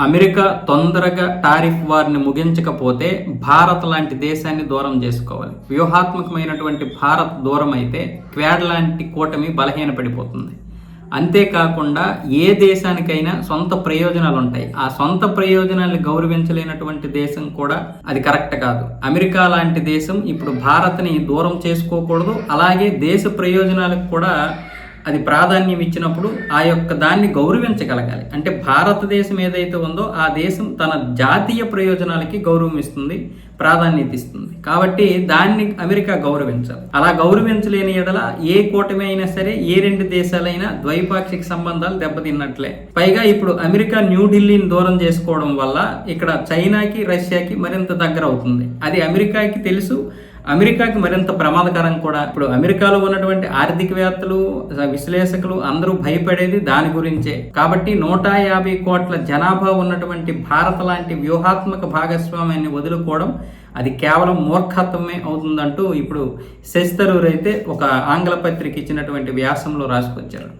America తొందరగా tariff వారిని ముగించకపోతే భారత్ లాంటి దేశాన్ని దూరం చేసుకోవాలి. వ్యూహాత్మకమైనటువంటి భారత్ దూరం అయితే క్వాడ్ లాంటి కూటమి బలహీనపడిపోతుంది. అంతేకాకుండా ఏ దేశానికైనా సొంత ప్రయోజనాలు ఉంటాయి ఆ సొంత ప్రయోజనాల్ని గౌరవించలేనటువంటి దేశం కూడా అది కరెక్ట్ కాదు. అమెరికా లాంటి దేశం ఇప్పుడు భారత్ని దూరం చేసుకోకూడదు. అలాగే దేశ ప్రయోజనాలకు కూడా అది ప్రాధాన్యం ఇచ్చినప్పుడు ఆ యొక్క దాన్ని గౌరవించగలగాలి. అంటే భారతదేశం ఏదైతే ఉందో ఆ దేశం తన జాతీయ ప్రయోజనాలకి గౌరవం ఇస్తుంది ప్రాధాన్యత ఇస్తుంది. కాబట్టి దాన్ని అమెరికా గౌరవించాలి. అలా గౌరవించలేని ఎడల ఏ కూటమి అయినా సరే ఏ రెండు దేశాలైనా ద్వైపాక్షిక సంబంధాలు దెబ్బతిన్నట్లే. పైగా ఇప్పుడు అమెరికా న్యూఢిల్లీని దూరం చేసుకోవడం వల్ల ఇక్కడ చైనాకి రష్యాకి మరింత దగ్గర అవుతుంది అది అమెరికాకి తెలుసు అమెరికాకి మరింత ప్రమాదకరం కూడా. ఇప్పుడు అమెరికాలో ఉన్నటువంటి ఆర్థికవేత్తలు విశ్లేషకులు అందరూ భయపడేది దాని గురించే. కాబట్టి నూట యాభై కోట్ల జనాభా ఉన్నటువంటి భారత లాంటి వ్యూహాత్మక భాగస్వామ్యాన్ని వదులుకోవడం అది కేవలం మూర్ఖత్వమే అవుతుందంటూ ఇప్పుడు శశితరూర్ అయితే ఒక ఆంగ్ల పత్రిక ఇచ్చినటువంటి వ్యాసంలో రాసుకొచ్చారు.